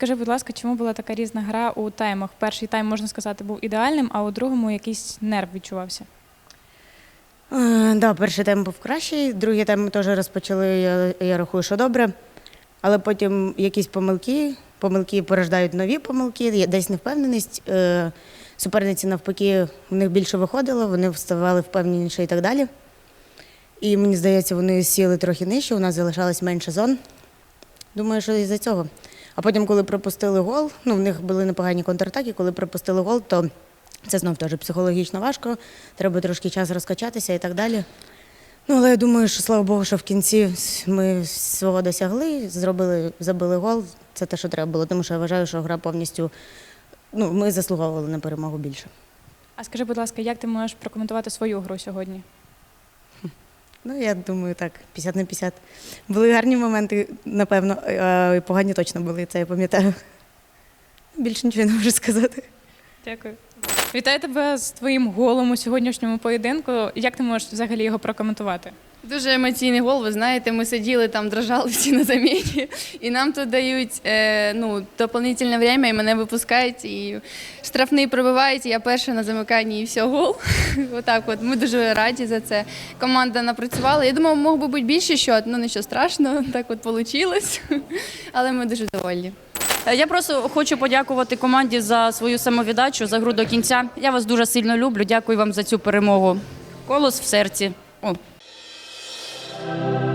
Скажи, будь ласка, чому була така різна гра у таймах? Перший тайм, можна сказати, був ідеальним, а у другому якийсь нерв відчувався. Е, да, перший тайм був кращий, другий тайм ми теж розпочали, я, я рахую, що добре. Але потім якісь помилки, помилки порождають нові помилки, десь невпевненість. Е, суперниці навпаки, в них більше виходило, вони вставали впевненіше і так далі. І мені здається, вони сіли трохи нижче, у нас залишалось менше зон. Думаю, що із-за цього. А потім, коли пропустили гол, ну в них були непогані контратаки, коли пропустили гол, то це знов теж психологічно важко, треба трошки час розкачатися і так далі. Ну, але я думаю, що слава Богу, що в кінці ми свого досягли, зробили, забили гол. Це те, що треба було, тому що я вважаю, що гра повністю ну, ми заслуговували на перемогу більше. А скажи, будь ласка, як ти можеш прокоментувати свою гру сьогодні? Ну, я думаю, так, 50 на 50. Були гарні моменти, напевно, а і погані точно були, це я пам'ятаю. Більше нічого не можу сказати. Дякую. Вітаю тебе з твоїм голом у сьогоднішньому поєдинку. Як ти можеш взагалі його прокоментувати? Дуже емоційний гол. Ви знаєте, ми сиділи там, дрожали всі на заміні, і нам тут дають е, ну, дополнительне время, і мене випускають, і штрафний пробивають, я перша на замиканні, і все, гол. Отак от. Ми дуже раді за це. Команда напрацювала. Я думала, мог би бути більше що, ну нічого страшного, так от вийшло. Але ми дуже довольні. Е, Я просто хочу подякувати команді за свою самовіддачу, за гру до кінця. Я вас дуже сильно люблю. Дякую вам за цю перемогу. Колос в серці. О. thank you